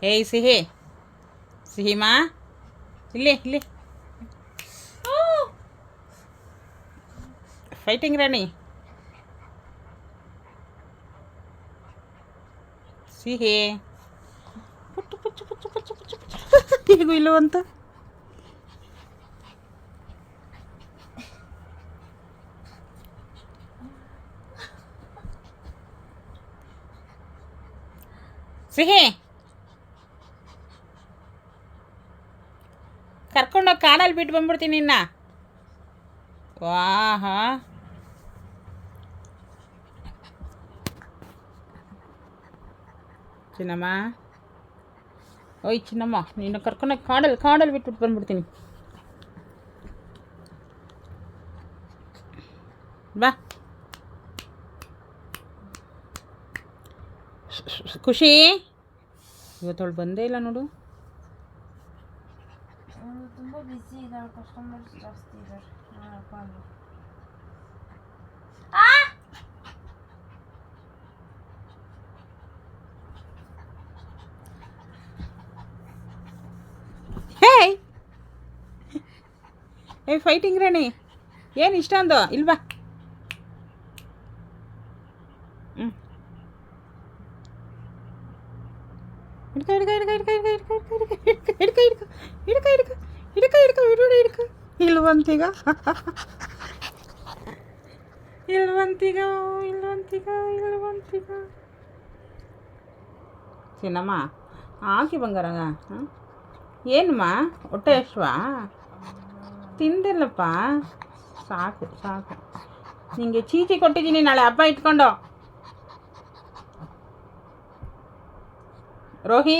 Hey, sihi. Sihi, ma? Ili, ili. Oh! Fighting, Rani. Sihi. Puchu, puchu, puchu, puchu, puchu, puchu. ಹೇಗೂ ಇಲ್ಲೋ ಅಂತ ಸಿಹಿ ಕರ್ಕೊಂಡೋಗಿ ಕಾಡಲ್ಲಿ ಬಿಟ್ಟು ಬಂದ್ಬಿಡ್ತೀನಿ ನಿನ್ನ ವಾಹ. ಚಿನ್ನಮ್ಮ. ಓಯ್ ಚಿನ್ನಮ್ಮ, ನೀನು ಕರ್ಕೊಂಡೋಗಿ ಕಾಡಲ್ಲಿ ಕಾಡಲ್ಲಿ ಬಿಟ್ಬಿಟ್ಟು ಬಂದ್ಬಿಡ್ತೀನಿ. ಬಾ. ಖುಷಿ, ಇವತ್ತವಳು ಬಂದೇ ಇಲ್ಲ ನೋಡು. ಅವರು ತುಂಬ ಬ್ಯುಸಿ ಇದ್ದಾರೆ ಕಸ್ಟಮರ್ಸ್ ಜಾಸ್ತಿ ಇದ್ದಾರೆ ನಮ್ಮಪ್ಪ ಅಂದ್ರೆ ಏ ಫೈಟಿಂಗ್ ರಾಣಿ ಏನು ಇಷ್ಟೊಂದು ಇಲ್ವಾ? ಹ್ಞೂ ಹಿಡ್ಕ ಹಿಡ್ಕ ಹಿಡ್ಕ. ಇಲ್ವಂತೀಗ ಇಲ್ವಂತೀಗ ಇಲ್ವಂತೀಗ ಇಲ್ವಂತೀಗ ಚಿನ್ನಮ್ಮ ಹಾಕಿ ಬಂಗಾರ ಹಾಂ ಏನಮ್ಮ ಹೊಟ್ಟೆ ಅಶ್ವಾ ತಿಂದಿಲ್ಲಪ್ಪ ಸಾಕು ಸಾಕು ನಿಂಗೆ ಚೀಚಿ ಕೊಟ್ಟಿದ್ದೀನಿ ನಾಳೆ ಹಬ್ಬ ಇಟ್ಕೊಂಡು ರೋಹಿ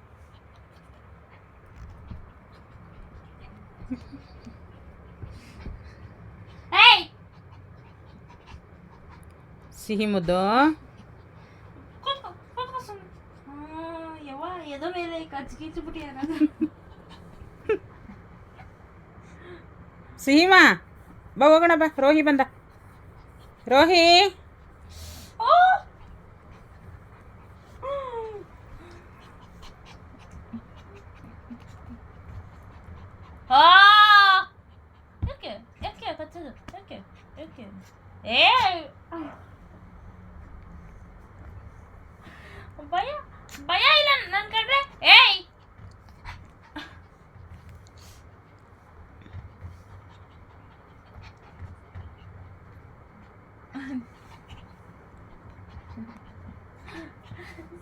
ಕಚ್ ಮುದ್ದು ಸಿಹಿಮಾ ಬಾ ಹೋಗೋಣ ಬಾ. ರೋಹಿ ಬಂದ. ರೋಹಿ? ಯಾಕೆ ಯಾಕೆ ಯಾಕೆ ಯಾಕೆ? ಏ ಭಯ ಭಯ ಇಲ್ಲ ನನ್ ಕಂಡ್ರೆ ಏಯ್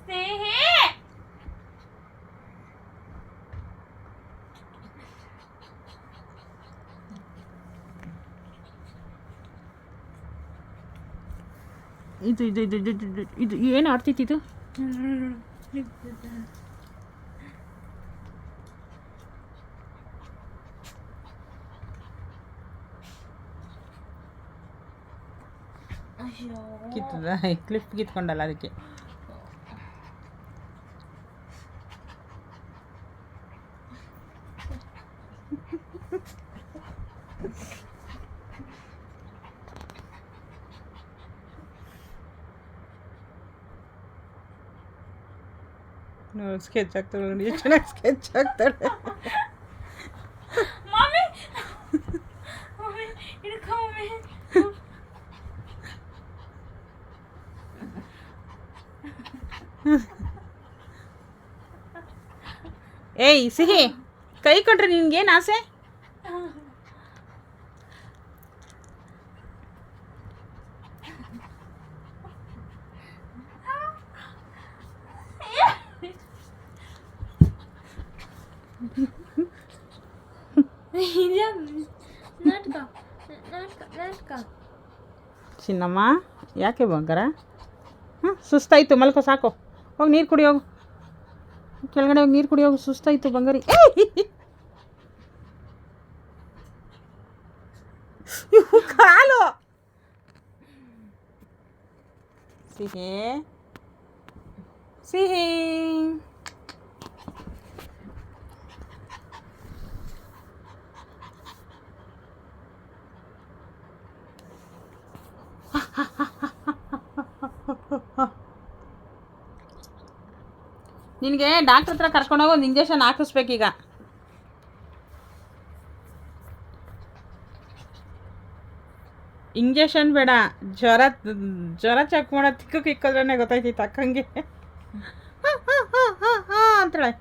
ಸಿಹಿ ಇದು ಇದು ಇದು ಇದು ಇದು ಇದು ಏನು ಆಡ್ತಿತ್ತು ಕಿತ್ತದ ಕ್ಲಿಪ್ ಕಿತ್ಕೊಂಡಲ್ಲ ಅದಕ್ಕೆ. ನೋಡಿ ಸ್ಕೆಚ್ ಆಗ್ತಾಳೆ ನೋಡಿ ಎಷ್ಟು ಚೆನ್ನಾಗಿ ಸ್ಕೆಚ್ ಆಗ್ತಾಳೆ ಮಮ್ಮಿ ಮಮ್ಮಿ ಹಿಡ್ಕೊ ಮಮ್ಮಿ ಏಯ್ ಸಿಹಿ ಕೈ ಕೊಟ್ರೆ ನಿನ್ಗೇನು ಆಸೆ चिन्म याके हाँ सुस्त मलको साको हमर कुड़ी हो कलगड़े हमर कुड़ी हो सुस्त बंगारी सिहे ನಿನಗೆ ಡಾಕ್ಟ್ರ್ ಹತ್ರ ಕರ್ಕೊಂಡೋಗಿ ಒಂದು ಇಂಜೆಕ್ಷನ್ ಹಾಕಿಸ್ಬೇಕೀಗ. ಇಂಜೆಕ್ಷನ್ ಬೇಡ, ಜ್ವರ ಜ್ವರ ಚೆಕ್ ಮಾಡೋ ತಿಕ್ಕಕ್ಕೆ ಇಕ್ಕಿದ್ರೇ ಗೊತ್ತಾಯ್ತಿ ತಕ್ಕಂಗೆ. ಅಂತೇಳೆ.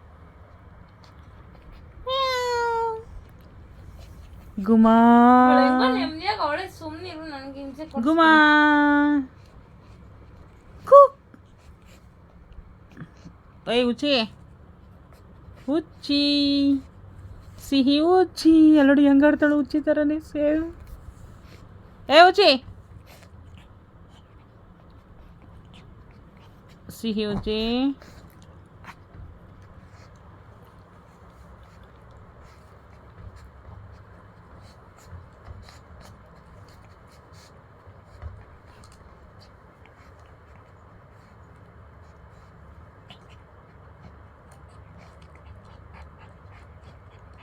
ಗುಮಾ ಗುಮಾ ಏಯ್ ಉಚ್ಚಿ. ಉಚ್ಚಿ. ಸಿಹಿ ಉಚ್ಚಿ. ಎಲ್ಲೋಡಿ ಹೆಂಗಾಡ್ತಾಳು ಉಚ್ಚಿ ಥರನೇ ಸೇಮ್ ಏ ಉಚ್ಚಿ. ಸಿಹಿ ಉಚ್ಚಿ.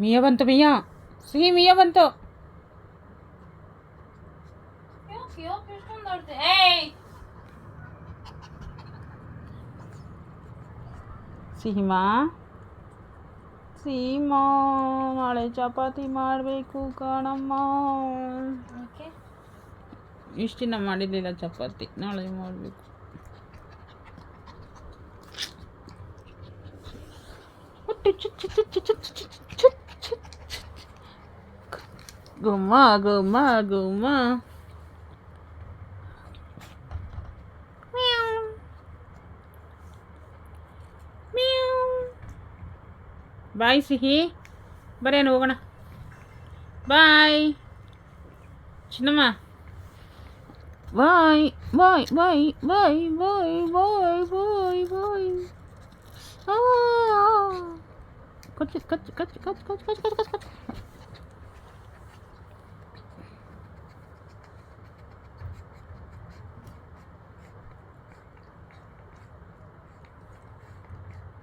ಮಿಯ. ಬಂತು ಮಿಯ ಸಿಹಿ ಮಿಯ ಬಂತು ಸಿಹಿಮಾ ಸೀಮ ನಾಳೆ ಚಪಾತಿ ಮಾಡಬೇಕು ಕಾಣಮ್ಮ. ಇಷ್ಟು ದಿನ ಮಾಡಿರಲಿಲ್ಲ ಚಪಾತಿ ನಾಳೆ ಮಾಡಬೇಕು. ಹೊಟ್ಟೆ ಚುಚ್ಚು ಚುಚ್ಚು ಚುಚ್ಚು ಚುಚ್ಚು ಗುಮ್ಮ ಗುಮ್ಮ ಗುಮ್ಮ ಬಾಯ್ ಸಿಹಿ ಬರೇನು ಹೋಗೋಣ ಬಾಯ್ ಚಿನ್ನಮ್ಮ ಬಾಯ್ ಬಾಯ್ ಬಾಯ್ ಬಾಯ್ ಬಾಯ್ ಬಾಯ್ ಬಾಯ್ ಬಾಯ್ ಕಚ್ಚು ಕಚ್ಚು ಕಚ್ಚು ಕಚ್ಚು ಕಚ್ಚು ಕಚ್ಚು ಕಚ್ಚು ಕಚ್ಚು